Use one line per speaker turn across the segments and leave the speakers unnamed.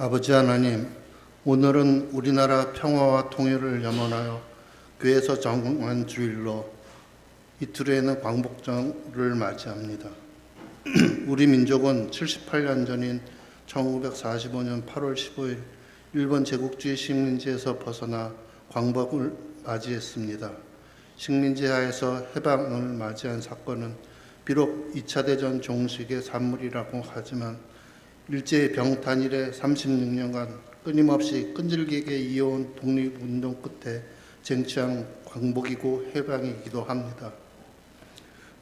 아버지 하나님, 오늘은 우리나라 평화와 통일을 염원하여 교회에서 정한 주일로 이틀에는 광복절을 맞이합니다. 우리 민족은 78년 전인 1945년 8월 15일 일본 제국주의 식민지에서 벗어나 광복을 맞이했습니다. 식민지 하에서 해방을 맞이한 사건은 비록 2차 대전 종식의 산물이라고 하지만 일제 병탄 이래 36년간 끊임없이 끈질기게 이어온 독립운동 끝에 쟁취한 광복이고 해방이기도 합니다.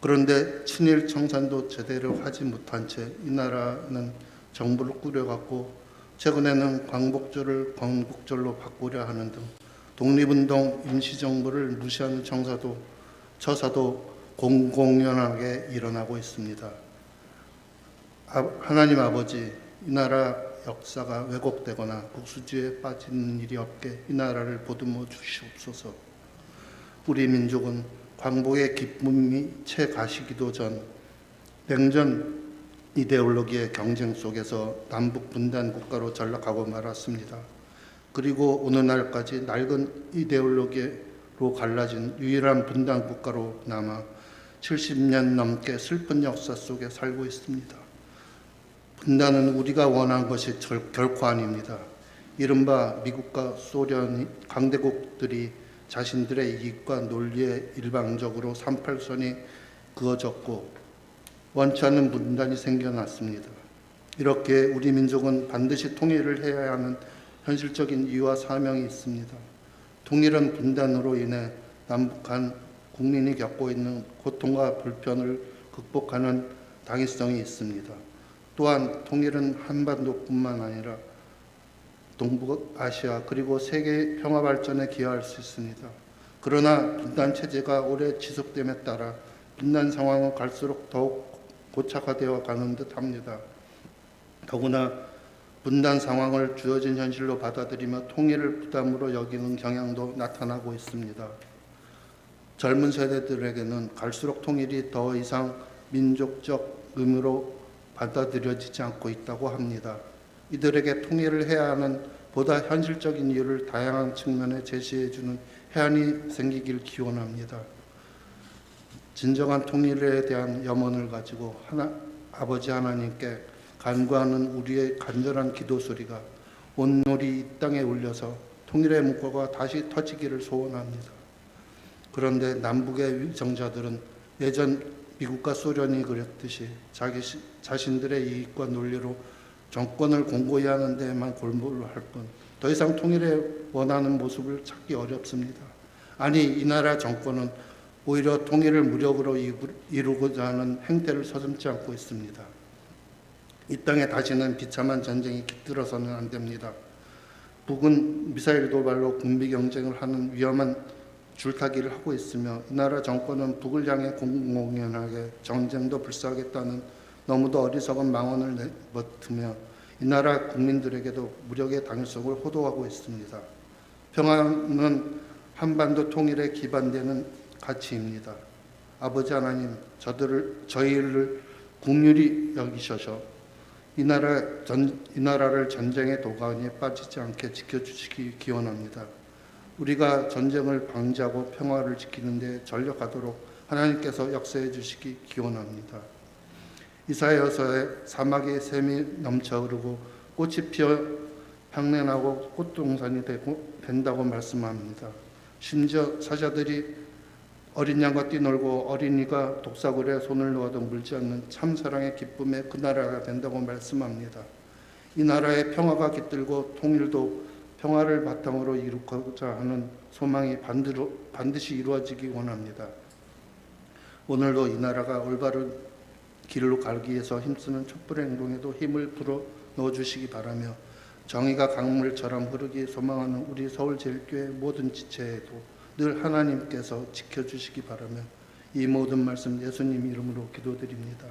그런데 친일 청산도 제대로 하지 못한 채 이 나라는 정부를 꾸려갔고 최근에는 광복절을 건국절로 바꾸려 하는 등 독립운동 임시정부를 무시하는 청사도 처사도 공공연하게 일어나고 있습니다. 아- 하나님 아버지 이 나라 역사가 왜곡되거나 국수주의에 빠지는 일이 없게 이 나라를 보듬어 주시옵소서. 우리 민족은 광복의 기쁨이 채 가시기도 전 냉전 이데올로기의 경쟁 속에서 남북 분단 국가로 전락하고 말았습니다. 그리고 오늘 날까지 낡은 이데올로기로 갈라진 유일한 분단 국가로 남아 70년 넘게 슬픈 역사 속에 살고 있습니다. 분단은 우리가 원한 것이 절- 결코 아닙니다. 이른바 미국과 소련 강대국들이 자신들의 이익과 논리에 일방적으로 38선이 그어졌고 원치 않는 분단이 생겨났습니다. 이렇게 우리 민족은 반드시 통일을 해야 하는 현실적인 이유와 사명이 있습니다. 통일은 분단으로 인해 남북한 국민이 겪고 있는 고통과 불편을 극복하는 당위성이 있습니다. 또한 통일은 한반도뿐만 아니라 동북아시아 그리고 세계 평화 발전에 기여할 수 있습니다. 그러나 분단 체제가 오래 지속됨에 따라 분단 상황은 갈수록 더욱 고착화되어 가는 듯합니다. 더구나 분단 상황을 주어진 현실로 받아들이며 통일을 부담으로 여기는 경향도 나타나고 있습니다. 젊은 세대들에게는 갈수록 통일이 더 이상 민족적 의무로 받아들여지지 않고 있다고 합니다. 이들에게 통일을 해야 하는 보다 현실적인 이유를 다양한 측면에 제시해 주는 해안이 생기길 기원합니다. 진정한 통일에 대한 염원을 가지고 하나, 아버지 하나님께 간구하는 우리의 간절한 기도 소리가 온누리 이 땅에 울려서 통일의 문구가 다시 터지기를 소원합니다. 그런데 남북의 위정자들은 예전 미국과 소련이 그랬듯이 자기 시- 자신들의 이익과 논리로 정권을 공고히 하는 데에만 골몰을 할뿐더 이상 통일에 원하는 모습을 찾기 어렵습니다. 아니 이 나라 정권은 오히려 통일을 무력으로 이루- 이루고자 하는 행태를 서슴지 않고 있습니다. 이 땅에 다시는 비참한 전쟁이 깃들어서는 안 됩니다. 북은 미사일 도발로 군비 경쟁을 하는 위험한 줄타기를 하고 있으며 이 나라 정권은 북을 향해 공공연하게 전쟁도 불사하겠다는 너무도 어리석은 망언을 내뱉으며 이 나라 국민들에게도 무력의 당위성을 호도하고 있습니다. 평화는 한반도 통일에 기반되는 가치입니다. 아버지 하나님, 저들을 저희를 국률이 여기셔서 이 나라 전, 이 나라를 전쟁의 도가니에 빠지지 않게 지켜 주시기 기원합니다. 우리가 전쟁을 방지하고 평화를 지키는 데 전력하도록 하나님께서 역사해 주시기 기원합니다. 이사야서에 사막에 샘이 넘쳐 흐르고 꽃이 피어 향내나고 꽃동산이 되고 된다고 말씀합니다. 심지어 사자들이 어린 양과 뛰놀고 어린이가 독사굴에 손을 놓아도 물지 않는 참 사랑의 기쁨의 그 나라가 된다고 말씀합니다. 이 나라의 평화가 깃들고 통일도 평화를 바탕으로 이루고자 하는 소망이 반드로, 반드시 이루어지기 원합니다. 오늘도 이 나라가 올바른 길로 가기 위해서 힘쓰는 촛불의 행동에도 힘을 불어 넣어 주시기 바라며 정의가 강물처럼 흐르기 소망하는 우리 서울제일교회 모든 지체에도 늘 하나님께서 지켜주시기 바라며 이 모든 말씀 예수님 이름으로 기도드립니다.